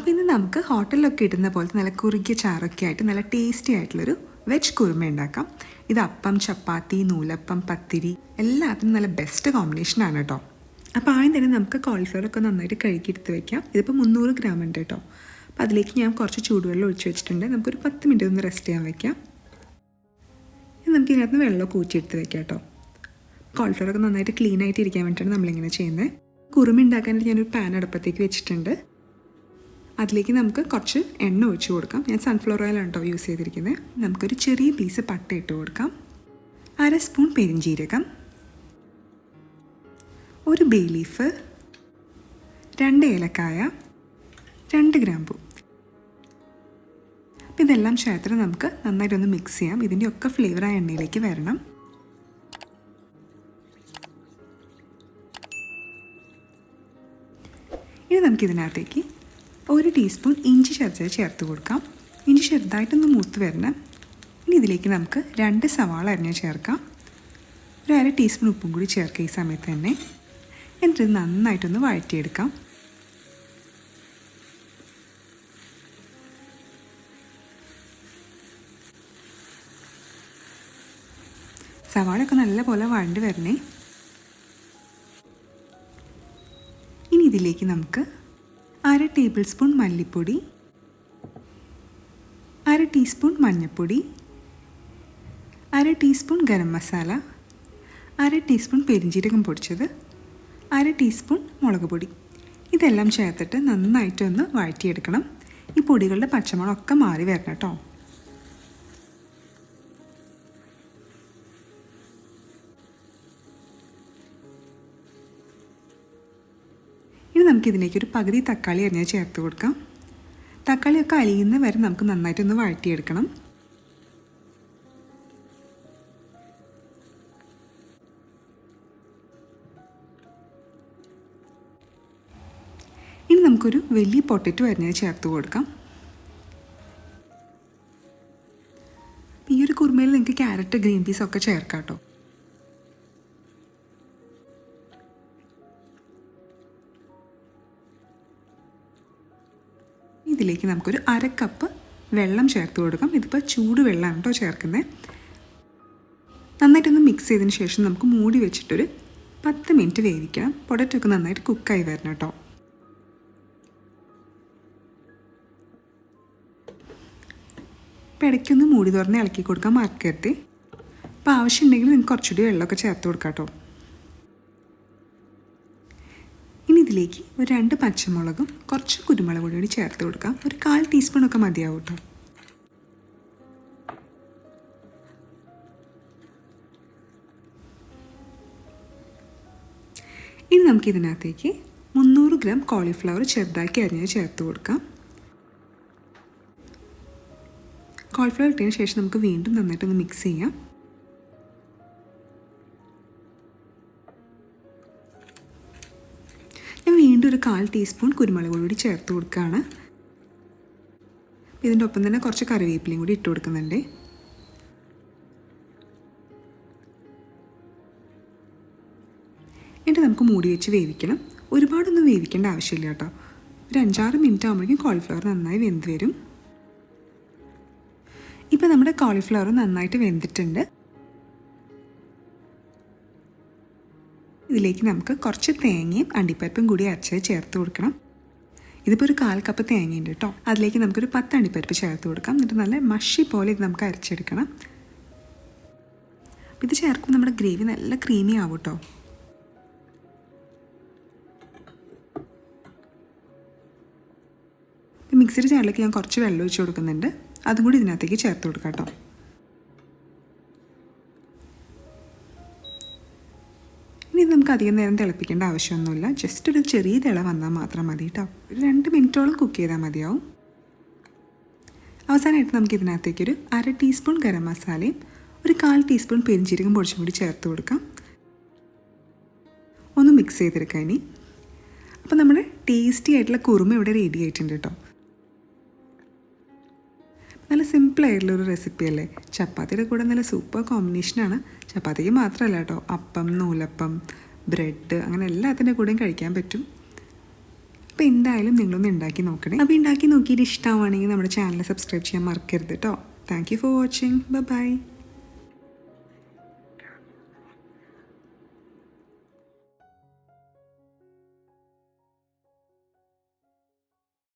അപ്പോൾ ഇന്ന് നമുക്ക് ഹോട്ടലിലൊക്കെ ഇടുന്ന പോലത്തെ നല്ല കുറുകിയ ചാറൊക്കെ ആയിട്ട് നല്ല ടേസ്റ്റി ആയിട്ടുള്ളൊരു വെജ് കുറുമ ഉണ്ടാക്കാം. ഇത് അപ്പം ചപ്പാത്തി നൂലപ്പം പത്തിരി എല്ലാത്തിനും നല്ല ബെസ്റ്റ് കോമ്പിനേഷനാണ് കേട്ടോ അപ്പോൾ ആദ്യം തന്നെ നമുക്ക് കോളിഫ്ലവർ ഒക്കെ നന്നായിട്ട് കഴുകിയെടുത്ത് വെക്കാം. ഇതിപ്പോൾ മുന്നൂറ് ഗ്രാം ഉണ്ട് കേട്ടോ അപ്പോൾ അതിലേക്ക് ഞാൻ കുറച്ച് ചൂടുവെള്ളം ഒഴിച്ച് വെച്ചിട്ടുണ്ട്. നമുക്കൊരു പത്ത് മിനിറ്റ് ഒന്ന് റെസ്റ്റ് ചെയ്യാൻ വെക്കാം. നമുക്ക് ഇതിനകത്ത് വെള്ളമൊക്കെ ഊറ്റിയെടുത്ത് വെക്കാം കേട്ടോ കോളിഫ്ലവർ ഒക്കെ നന്നായിട്ട് ക്ലീൻ ആയിട്ട് ഇരിക്കാൻ വേണ്ടിയിട്ടാണ് നമ്മളിങ്ങനെ ചെയ്യുന്നത്. കുറുമ ഉണ്ടാക്കാനായിട്ട് ഞാനൊരു പാൻ അടുപ്പത്തേക്ക് വെച്ചിട്ടുണ്ട്. അതിലേക്ക് നമുക്ക് കുറച്ച് എണ്ണ ഒഴിച്ച് കൊടുക്കാം. ഞാൻ സൺഫ്ലവർ ഓയിലാണ് കേട്ടോ യൂസ് ചെയ്തിരിക്കുന്നത് നമുക്കൊരു ചെറിയ പീസ് പട്ട ഇട്ട് കൊടുക്കാം. അര സ്പൂൺ പെരിഞ്ചീരകം ഒരു ബേ ലീഫ് രണ്ട് ഏലക്കായ. രണ്ട് ഗ്രാമ്പു അപ്പം ഇതെല്ലാം ചേർത്തിട്ട് നമുക്ക് നന്നായിട്ടൊന്ന് മിക്സ് ചെയ്യാം. ഇതിന്റെ ഒക്കെ ഫ്ലേവർ ആ എണ്ണയിലേക്ക് വരണം. ഇനി നമുക്കിതിനകത്തേക്ക് ഒരു ടീസ്പൂൺ ഇഞ്ചി ചതച്ചത് ചേർത്ത് കൊടുക്കാം. ഇഞ്ചി ചെറുതായിട്ടൊന്ന് മൂത്ത് വരണം. ഇനി ഇതിലേക്ക് നമുക്ക് രണ്ട് സവാള അരിഞ്ഞ് ചേർക്കാം. ഒരു അര ടീസ്പൂൺ ഉപ്പും കൂടി ചേർക്കുക ഈ സമയത്ത് തന്നെ. എന്നിട്ട് നന്നായിട്ടൊന്ന് വഴറ്റിയെടുക്കാം. സവാളയൊക്കെ നല്ലപോലെ വഴണ്ട് വരണേ. ഇനി ഇതിലേക്ക് നമുക്ക് അര ടേബിൾ സ്പൂൺ മല്ലിപ്പൊടി അര ടീസ്പൂൺ മഞ്ഞൾപ്പൊടി അര ടീസ്പൂൺ ഗരം മസാല അര ടീസ്പൂൺ പെരിഞ്ജീരകം പൊടിച്ചത് അര ടീസ്പൂൺ മുളക് പൊടി. ഇതെല്ലാം ചേർത്തിട്ട് നന്നായിട്ടൊന്ന് വഴറ്റിയെടുക്കണം. ഈ പൊടികളുടെ പച്ചമുളകൊക്കെ മാറി വരണം കേട്ടോ. നമുക്കിതിലേക്ക് ഒരു പകുതി തക്കാളി അരിഞ്ഞ് ചേർത്ത് കൊടുക്കാം. തക്കാളിയൊക്കെ അലിയുന്ന വരെ നമുക്ക് നന്നായിട്ടൊന്ന് വഴറ്റിയെടുക്കണം. ഇനി നമുക്കൊരു വലിയ പൊട്ടറ്റോ അരിഞ്ഞ് ചേർത്ത് കൊടുക്കാം. ഈ ഒരു കുറുമയിൽ നിങ്ങൾക്ക് ക്യാരറ്റ് ഗ്രീൻ പീസ് ഒക്കെ ചേർക്കാം കേട്ടോ. ഇതിലേക്ക് നമുക്കൊരു അര കപ്പ് വെള്ളം ചേർത്ത് കൊടുക്കാം. ഇതിപ്പോൾ ചൂടുവെള്ളമാണ് കേട്ടോ ചേർക്കുന്നത്. നന്നായിട്ടൊന്ന് മിക്സ് ചെയ്തതിന് ശേഷം നമുക്ക് മൂടി വെച്ചിട്ടൊരു പത്ത് മിനിറ്റ് വേവിക്കണം. പൊടറ്റൊക്കെ നന്നായിട്ട് കുക്കായി വരണം കേട്ടോ. ഇടയ്ക്കൊന്ന് മൂടി തുറന്ന് ഇളക്കി കൊടുക്കാൻ മറക്കരുത്. അപ്പോൾ ആവശ്യമുണ്ടെങ്കിൽ നിങ്ങൾക്ക് കുറച്ചുകൂടി വെള്ളമൊക്കെ ചേർത്ത് കൊടുക്കാം കേട്ടോ ഇനി ഇതിലേക്ക് ഒരു രണ്ട് പച്ചമുളകും കുറച്ച് കുരുമുളക് പൊടി കൂടി ചേർത്ത് കൊടുക്കാം. ഒരു കാൽ ടീസ്പൂണൊക്കെ മതിയാവും കേട്ടോ. ഇനി നമുക്ക് നമുക്കിതിനകത്തേക്ക് മുന്നൂറ് ഗ്രാം കോളിഫ്ലവർ ചെറുതാക്കി അരിഞ്ഞ് ചേർത്ത് കൊടുക്കാം. കോളിഫ്ലവർ ഇട്ടതിന് ശേഷം നമുക്ക് വീണ്ടും നന്നായിട്ടൊന്ന് മിക്സ് ചെയ്യാം. ഒരു കാൽ ടീസ്പൂൺ കുരുമുളക് കൂടി ചേർത്ത് കൊടുക്കുകയാണ്. ഇതിന്റെ ഒപ്പം തന്നെ കുറച്ച് കറിവേപ്പിലയും കൂടി ഇട്ട് കൊടുക്കുന്നുണ്ട്. എന്നിട്ട് നമുക്ക് മൂടി വെച്ച് വേവിക്കണം. ഒരുപാടൊന്നും വേവിക്കേണ്ട ആവശ്യമില്ല കേട്ടോ. ഒരു അഞ്ചാറ് മിനിറ്റ് ആകുമ്പോഴേക്കും കോളിഫ്ലവർ നന്നായി വെന്ത് വരും. ഇപ്പം നമ്മുടെ കോളിഫ്ലവർ നന്നായിട്ട് വെന്തിട്ടുണ്ട്. ഇതിലേക്ക് നമുക്ക് കുറച്ച് തേങ്ങയും അണ്ടിപ്പരിപ്പും കൂടി അരച്ച് ചേർത്ത് കൊടുക്കണം. ഇതിപ്പോൾ ഒരു കാൽ കപ്പ് തേങ്ങയുണ്ട് കേട്ടോ. അതിലേക്ക് നമുക്കൊരു പത്ത് അണ്ടിപ്പരിപ്പ് ചേർത്ത് കൊടുക്കാം. എന്നിട്ട് നല്ല മഷി പോലെ ഇത് നമുക്ക് അരച്ചെടുക്കണം. ഇത് ചേർക്കുമ്പോൾ നമ്മുടെ ഗ്രേവി നല്ല ക്രീമി ആവും കേട്ടോ. മിക്സിയുടെ ചാറിലേക്ക് ഞാൻ കുറച്ച് വെള്ളം ഒഴിച്ച് കൊടുക്കുന്നുണ്ട്. അതും കൂടി ഇതിനകത്തേക്ക് ചേർത്ത് കൊടുക്കാം കേട്ടോ. നമുക്ക് അധികം നേരം തിളപ്പിക്കേണ്ട ആവശ്യമൊന്നുമില്ല. ജസ്റ്റ് ഒരു ചെറിയ തിള വന്നാൽ മാത്രം മതി കേട്ടോ ഒരു രണ്ട് മിനിറ്റോളം കുക്ക് ചെയ്താൽ മതിയാവും. അവസാനമായിട്ട് നമുക്ക് ഇതിനകത്തേക്ക് ഒരു അര ടീസ്പൂൺ ഗരം മസാലയും ഒരു കാൽ ടീസ്പൂൺ പെരിഞ്ചീരകം പൊടിച്ചും കൂടി ചേർത്ത് കൊടുക്കാം. ഒന്ന് മിക്സ് ചെയ്തെടുക്കാം ഇനി. അപ്പോൾ നമ്മുടെ ടേസ്റ്റി ആയിട്ടുള്ള കുറുമ ഇവിടെ റെഡി ആയിട്ടുണ്ട് കേട്ടോ നല്ല സിമ്പിൾ ആയിട്ടുള്ള ഒരു റെസിപ്പി അല്ലേ? ചപ്പാത്തിയുടെ കൂടെ നല്ല സൂപ്പർ കോമ്പിനേഷനാണ് ചപ്പാത്തിക്ക് മാത്രമല്ല കേട്ടോ അപ്പം നൂലപ്പം ബ്രെഡ് അങ്ങനെ എല്ലാത്തിന്റെ കൂടെയും കഴിക്കാൻ പറ്റും. അപ്പോൾ എന്തായാലും നിങ്ങളൊന്ന് ഉണ്ടാക്കി നോക്കണേ. അപ്പോൾ ഉണ്ടാക്കി നോക്കിയിട്ട് ഇഷ്ടമാണെങ്കിൽ നമ്മുടെ ചാനൽ സബ്സ്ക്രൈബ് ചെയ്യാൻ മറക്കരുത് കേട്ടോ thank you for watching bye